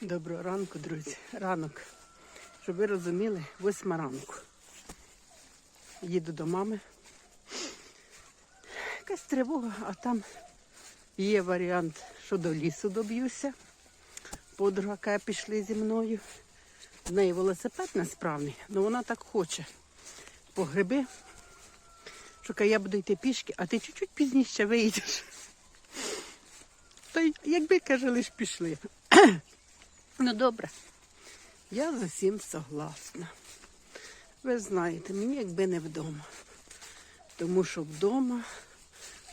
Доброго ранку, друзі. Ранок. Щоб ви розуміли, восьма ранку. Їду до мами. Якась тривога, а там є варіант, що до лісу доб'юся. Подруга каже, пішли зі мною. В неї велосипед несправний, але вона так хоче. По гриби. Що я буду йти пішки, а ти чуть-чуть пізніше вийдеш. Та якби каже, лиш пішли. Ну добре, я з усім согласна. Ви знаєте, мені якби не вдома. Тому що вдома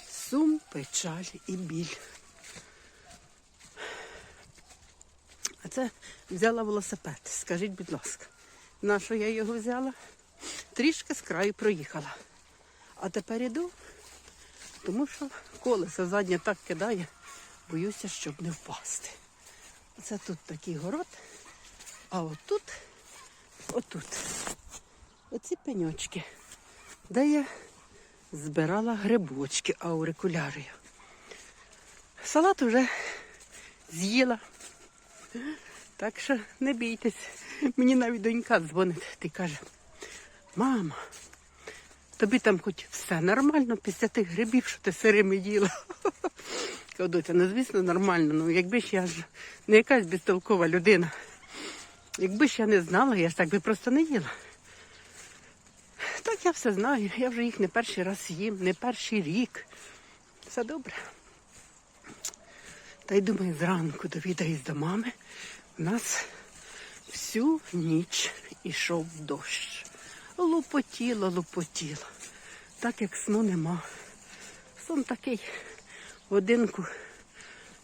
сум, печаль і біль. А це взяла велосипед. Скажіть, будь ласка, на що я його взяла? Трішки з краю проїхала. А тепер іду, тому що колесо заднє так кидає, боюся, щоб не впасти. Це тут такий город, а отут, отут, оці пеньочки, де я збирала грибочки аурикулярію. Салат вже з'їла. Так що не бійтесь. Мені навіть донька дзвонить і каже, мама, тобі там хоч все нормально після тих грибів, що ти сирими їла. Кажу, доця, ну звісно, нормально. Ну якби ж я ж не якась безтолкова людина. Якби ж я не знала, я ж так би просто не їла. Так я все знаю. Я вже їх не перший раз їм, не перший рік. Все добре. Та й думаю, зранку довідаюсь до мами. У нас всю ніч ішов дощ. Лупотіло, лупотіло. Так як сну нема. Сон такий годинку,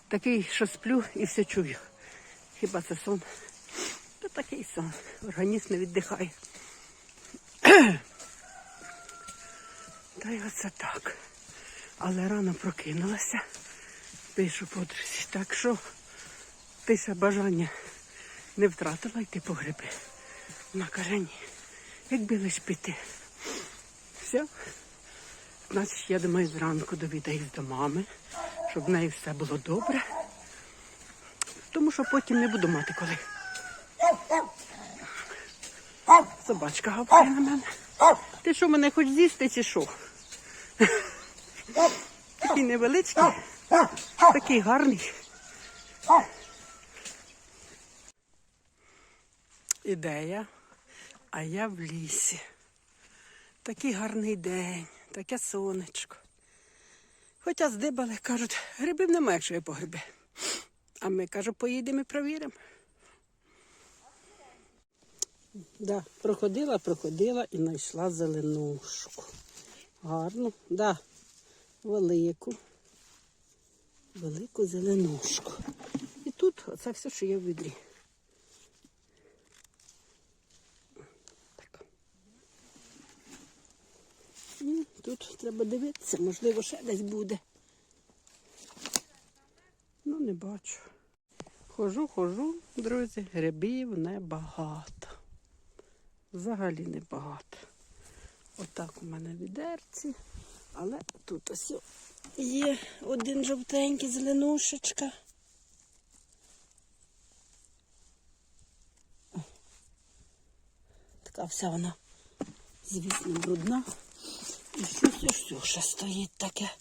такий, що сплю і все чую. Хіба це сон? Та такий сон. Організм не віддихає. Та й оце так. Але рано прокинулася. Пишу подрузі. Так що ти ще бажання не втратила йти по гриби. Вона каже, ні. Якби лиш піти. Все. Значить, я думаю, зранку довідаюсь до мами, щоб в неї все було добре. Тому що потім не буду мати коли. Собачка гавкає на мене. Ти що мене хоч з'їсти чи що? Такий невеличкий, такий гарний. Ідея, а я в лісі. Такий гарний день, таке сонечко. Хоча здибали, кажуть, грибів немає, якщо є по гриби. А ми, кажу, поїдемо і провіримо. Да, проходила, проходила і знайшла зеленушку. Гарну, да, велику, велику зеленушку. І тут оце все, що є в відрі. Тут треба дивитися, можливо, ще десь буде. Ну, не бачу. Хожу, хожу, друзі, грибів небагато. Взагалі небагато. Отак у мене відерці. Але тут ось є один жовтенький зеленушечка. Така вся вона, звісно, брудна. І ще стоїть таке.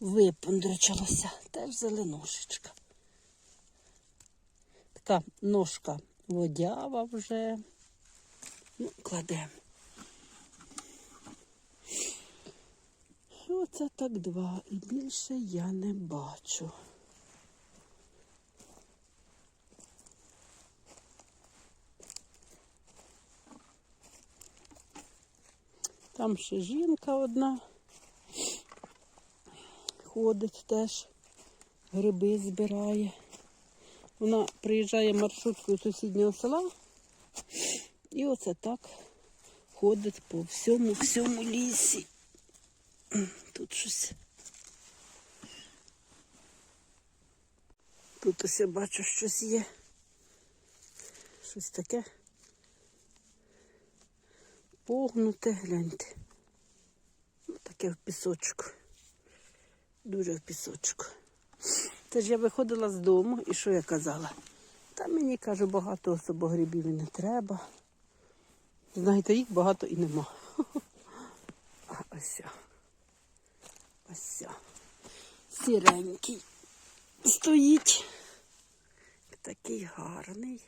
Випундричалося. Теж зеленушечка. Така ножка водява вже. Ну, кладемо. Оце так два. І більше я не бачу. Там ще жінка одна ходить теж, гриби збирає. Вона приїжджає маршруткою сусіднього села і оце так ходить по всьому всьому лісі. Тут щось. Тут ось я бачу щось є. Щось таке. Погнуте, гляньте. Ну, таке в пісочку. Дуже в пісочку. Це я виходила з дому і що я казала? Та мені каже, багато особо грибів і не треба. Знаєте, їх багато і нема. А ось. Ось. Сіренький стоїть. Такий гарний.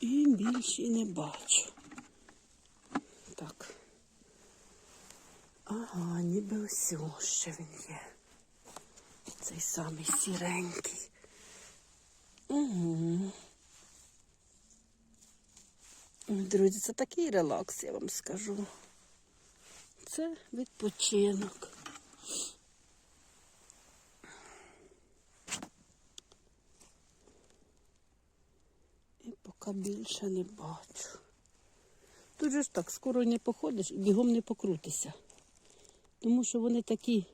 І більше не бачу. Так. Ага, ніби ось ще він є. Цей самий сіренький. Угу. Друзі, це такий релакс, я вам скажу. Це відпочинок. І поки більше не бачу. Тут же ж так, скоро не походиш і бігом не покрутися. Тому що вони такі,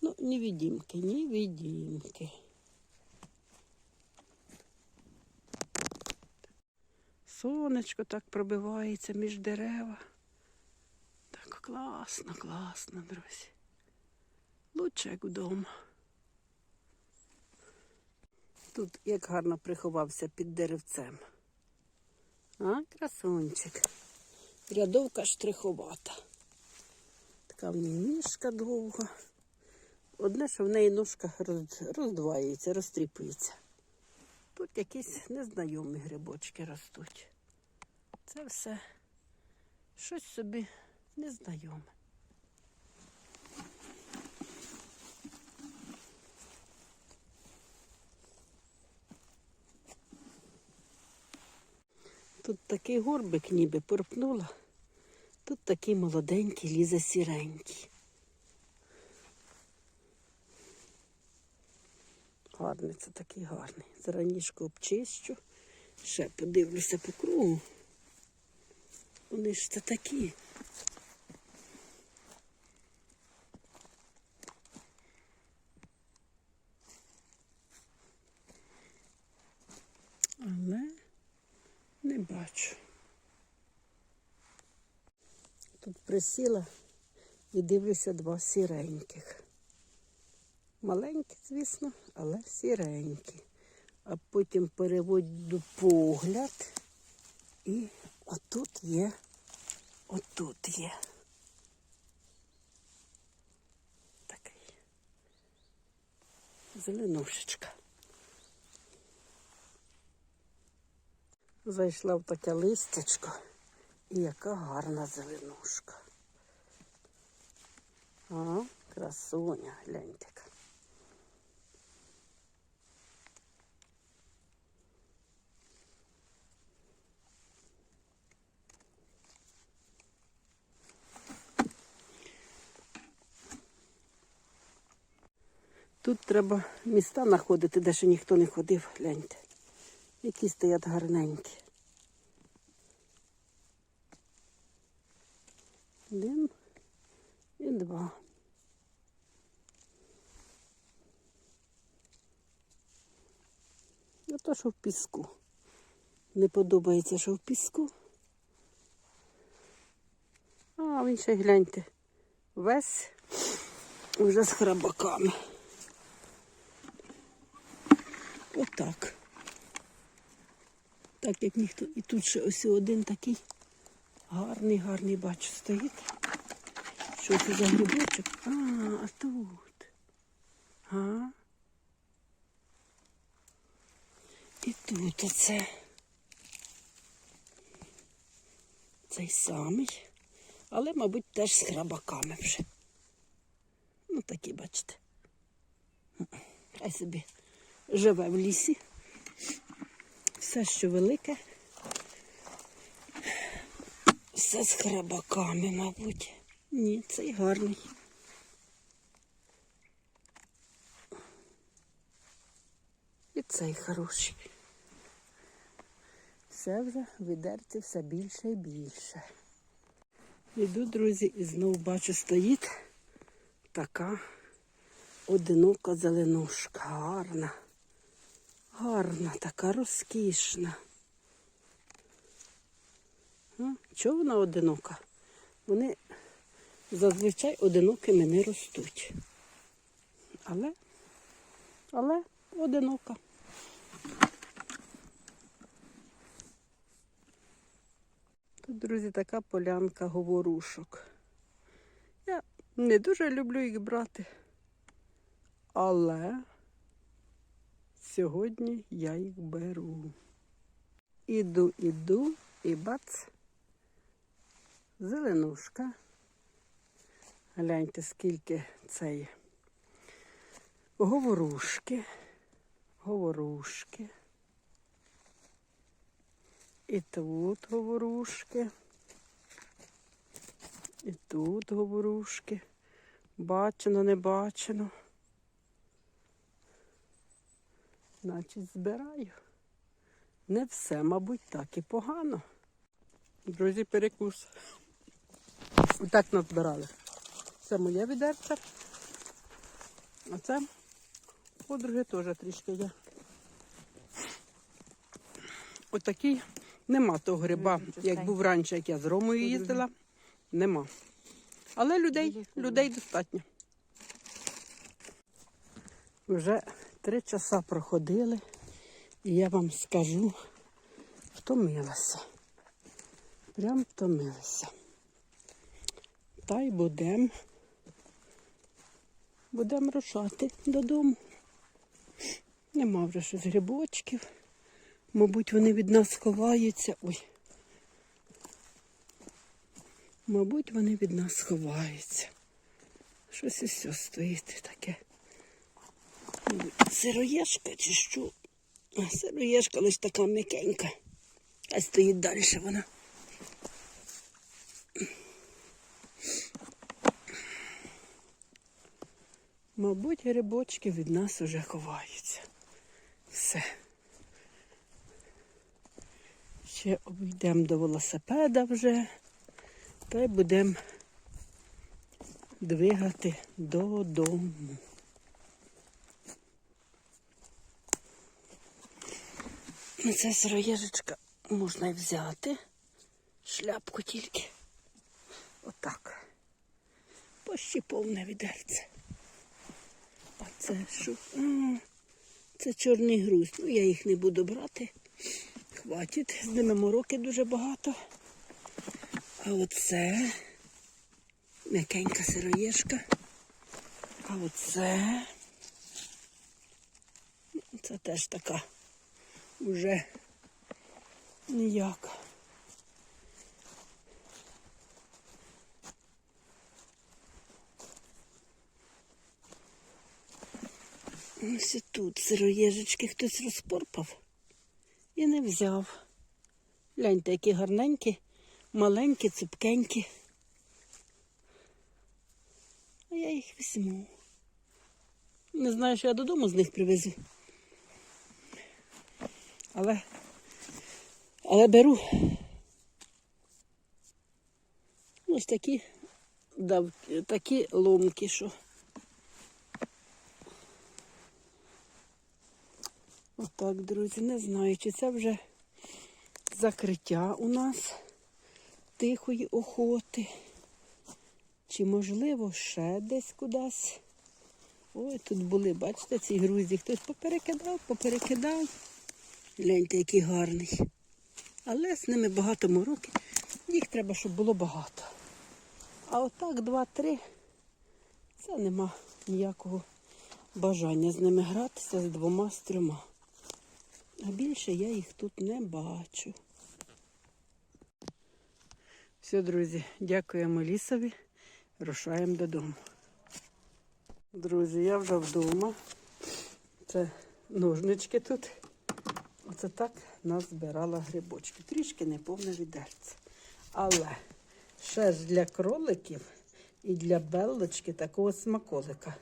ну, невидимки, невидимки. Сонечко так пробивається між дерева. Так класно, класно, друзі. Лучше як вдома. Тут як гарно приховався під деревцем. А, красунчик. Рядовка штриховата. Така в ній ніжка довга. Одне, що в неї ножка роздвається, розтріпується. Тут якісь незнайомі грибочки ростуть. Це все щось собі незнайоме. Тут такий горбик ніби порпнула. Тут такий молоденький лізе сіренький. Гарний, це такий гарний. Заранішку обчищу. Ще подивлюся по кругу. Вони ж це такі. Але не бачу. Тут присіла і дивлюся два сіреньких. Маленькі, звісно, але сіренькі. А потім переводжу погляд. І отут є, отут є. Такий. Зеленушечка. Зайшла в таке листячко. І яка гарна зеленушка. А, красуня, гляньте. Тут треба міста знаходити, де ще ніхто не ходив, гляньте. Які стоять гарненькі. Один і два. Ну то, що в піску. Не подобається, що в піску. А, він ще гляньте. Весь вже з храбаками. Отак. Так як ніхто. І тут ще ось один такий гарний, гарний, бачу, стоїть. Що це за грибочок? А, а тут. А? І тут оце. Цей самий. Але, мабуть, теж з храбаками вже. Ну, такі, бачите. Хай собі живе в лісі. Все, що велике. Все з храбаками, мабуть. Ні, цей гарний. І цей хороший. Все вже відерці все більше і більше. Іду, друзі, і знову бачу, стоїть така одинока зеленушка. Гарна. Гарна, така розкішна. Чого вона одинока? вони зазвичай одинокими не ростуть. Але, але одинока. Тут, друзі, така полянка говорушок. Я не дуже люблю їх брати. Але сьогодні я їх беру. Іду, іду і бац. Зеленушка. Гляньте, скільки це є. Говорушки. Говорушки. І тут говорушки. І тут говорушки. Бачено, не бачено. Значить, збираю. Не все, мабуть, так і погано. Друзі, перекус. Так назбирали. Це моє відерце. А це подруги теж трішки є. Отакий нема того гриба, як був раніше, як я з Ромою їздила. Нема. Але людей, людей достатньо. Вже три часа проходили, і я вам скажу, втомилася. Прям втомилася. Та й будемо будем рушати додому. Нема вже щось грибочків. Мабуть, вони від нас ховаються. Ой. Мабуть, вони від нас ховаються. Щось і все стоїть таке. Сироєшка чи що? А сироєшка лише така м'якенька. А стоїть далі вона. Мабуть, грибочки від нас уже ховаються. Все. Ще обійдемо до велосипеда вже, та й будемо двигати додому. Ну, Це сироєжечка можна й взяти. Шляпку тільки. Отак. Почти повне відерце. А це що? Це чорний груз. Ну, я їх не буду брати. Хватить. З ними мороки дуже багато. А оце м'якенька сироєшка. А оце. Це теж така уже ніяка. Ось тут сироєжечки хтось розпорпав і не взяв. Гляньте, які гарненькі, маленькі, цупкенькі. А я їх візьму. Не знаю, що я додому з них привезу. Але, але беру. Ось такі, такі ломки, що. Отак, друзі, не знаю, чи це вже закриття у нас тихої охоти. Чи, можливо, ще десь кудись. Ой, тут були, бачите, ці грузі. Хтось поперекидав, поперекидав. Гляньте, який гарний. Але з ними багато мороки. Їх треба, щоб було багато. А отак, два-три, це нема ніякого бажання з ними гратися з двома, з трьома. А більше я їх тут не бачу. Все, друзі, дякуємо лісові. Рушаємо додому. Друзі, я вже вдома. Це ножнички тут. Оце так назбирала грибочки. Трішки неповне відерце. Але ще ж для кроликів і для беллочки такого смаколика.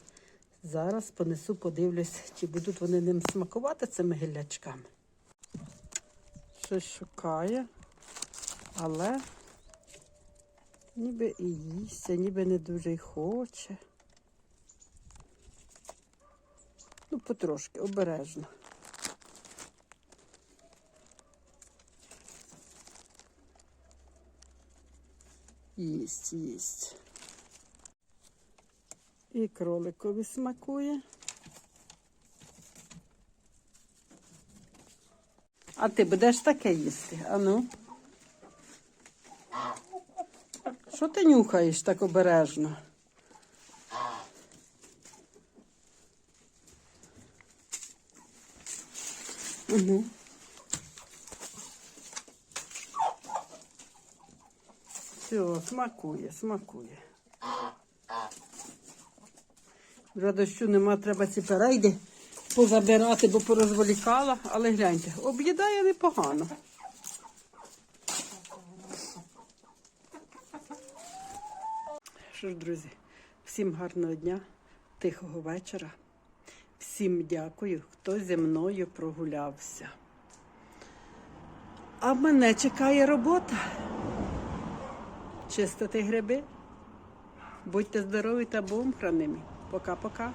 Зараз понесу, подивлюсь, чи будуть вони ним смакувати цими гіллячками. Щось шукає, але ніби і їсть, ніби не дуже й хоче. Ну, потрошки, обережно. Їсть, їсть. І кроликові смакує. А ти будеш таке їсти? Ану. Що ти нюхаєш так обережно? Угу. Все, смакує, смакує. Вже дощу нема, треба ці перейди позабирати, бо порозволікала, але гляньте, об'їдає непогано. Що ж, друзі, всім гарного дня, тихого вечора. Всім дякую, хто зі мною прогулявся. А мене чекає робота. Чистити гриби. Будьте здорові та бомхраними. Пока-пока.